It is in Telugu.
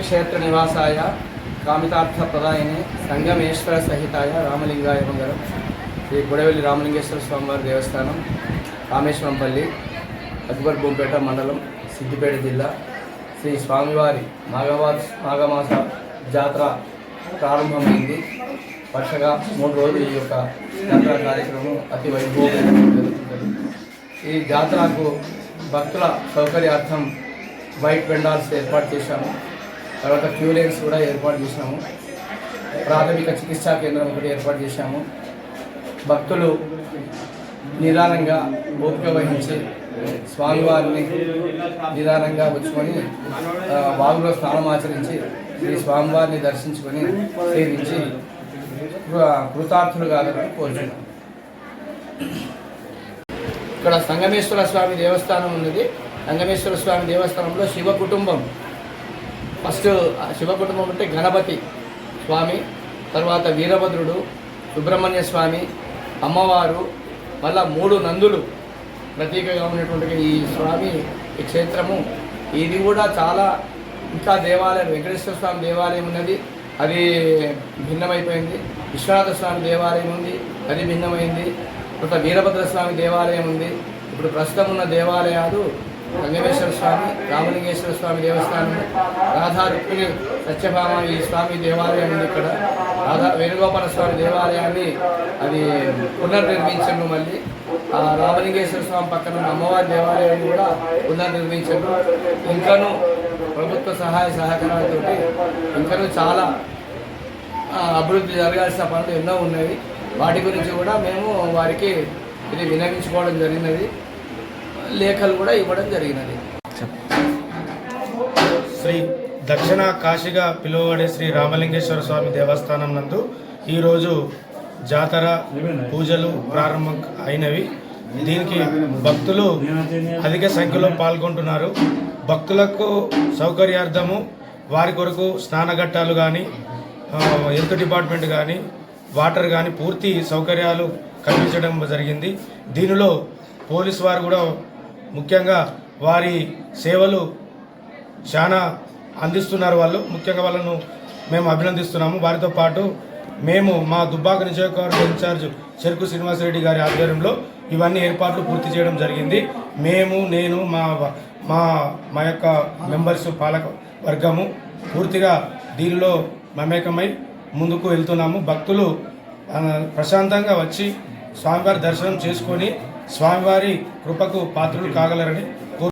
క్షేత్ర నివాసాయ కామితార్థ ప్రదాయనే సంగమేశ్వర సహితాయ రామలింగాయ మంగళం శ్రీ గుడవెల్లి రామలింగేశ్వర స్వామివారి దేవస్థానం రామేశ్వరంపల్లి అక్బర్ బొంపేట మండలం సిద్దిపేట జిల్లా శ్రీ స్వామివారి మాఘవా మాఘమాస జాతర ప్రారంభమైంది. వరుసగా మూడు రోజులు ఈ యొక్క జాతర కార్యక్రమం అతి వైభవంగా జరుగుతుంది. ఈ జాతరకు భక్తుల సౌకర్యార్థం వైట్ వెండాల్స్ ఏర్పాటు చేశాము. తర్వాత క్యూ లైన్స్ కూడా ఏర్పాటు చేశాము ప్రాథమిక చికిత్సా కేంద్రం ఒకటి ఏర్పాటు చేశాము. భక్తులు నిదానంగా ఓపిక వహించి స్వామివారిని నిదానంగా వచ్చుకొని వాగులో బావిలో స్నానం ఆచరించి శ్రీ స్వామివారిని దర్శించుకొని సేవించి కృతార్థులు కాదని కోరుచున్నాం. ఇక్కడ సంగమేశ్వర స్వామి దేవస్థానం ఉన్నది. సంగమేశ్వర స్వామి దేవస్థానంలో శివ కుటుంబం. ఫస్ట్ ఆ శివ కుటుంబం అంటే గణపతి స్వామి తర్వాత వీరభద్రుడు సుబ్రహ్మణ్య స్వామి అమ్మవారు మళ్ళా మూడు నందులు ప్రతీకగా ఉన్నటువంటి ఈ స్వామి ఈ క్షేత్రము. ఇది కూడా చాలా ఇంకా దేవాలయం వెంకటేశ్వర స్వామి దేవాలయం ఉన్నది. అది భిన్నమైపోయింది. విశ్వనాథ స్వామి దేవాలయం ఉంది. అది భిన్నమైంది. తర్వాత వీరభద్ర స్వామి దేవాలయం ఉంది. ఇప్పుడు ప్రస్తుతం ఉన్న దేవాలయాలు రంగమేశ్వర స్వామి రామలింగేశ్వర స్వామి దేవస్థానం రాధా రుక్మిణి సత్యభామ ఈ స్వామి దేవాలయం ఉంది ఇక్కడ. రాధా వేణుగోపాల స్వామి దేవాలయాన్ని అది పునర్నిర్మించను మళ్ళీ. ఆ రామలింగేశ్వర స్వామి పక్కన ఉన్న అమ్మవారి దేవాలయాన్ని కూడా పునర్నిర్మించను ఇంకను ప్రభుత్వ సహాయ సహకారాలతోటి ఇంకను చాలా అభివృద్ధి జరగాల్సిన పనులు ఎన్నో ఉన్నాయి. వాటి గురించి కూడా మేము వారికి ఇది వినియోగించుకోవడం జరిగినది. లేఖలు కూడా ఇవ్వడం జరిగినది. శ్రీ దక్షిణ కాశీగా పిలువబడే శ్రీ రామలింగేశ్వర స్వామి దేవస్థానం నందు ఈరోజు జాతర పూజలు ప్రారంభం అయినవి. దీనికి భక్తులు అధిక సంఖ్యలో పాల్గొంటున్నారు. భక్తులకు సౌకర్యార్థము వారి కొరకు స్నానఘట్టాలు కానీ హెల్త్ డిపార్ట్మెంట్ కానీ వాటర్ కానీ పూర్తి సౌకర్యాలు కల్పించడం జరిగింది. దీనిలో పోలీస్ వారు కూడా ముఖ్యంగా వారి సేవలు చాలా అందిస్తున్నారు వాళ్ళు. ముఖ్యంగా వాళ్ళను మేము అభినందిస్తున్నాము. వారితో పాటు మేము మా దుబ్బాక నియోజకవర్గ ఇన్ఛార్జ్ చెరుకు శ్రీనివాసరెడ్డి గారి ఆధ్వర్యంలో ఇవన్నీ ఏర్పాట్లు పూర్తి చేయడం జరిగింది. మేము నేను మా మా మా యొక్క మెంబర్స్ పాలక వర్గము పూర్తిగా దీనిలో మమేకమై ముందుకు వెళ్తున్నాము. భక్తులు ప్రశాంతంగా వచ్చి స్వామివారి దర్శనం చేసుకొని స్వామివారి కృపకు పాత్రలు కాగలరని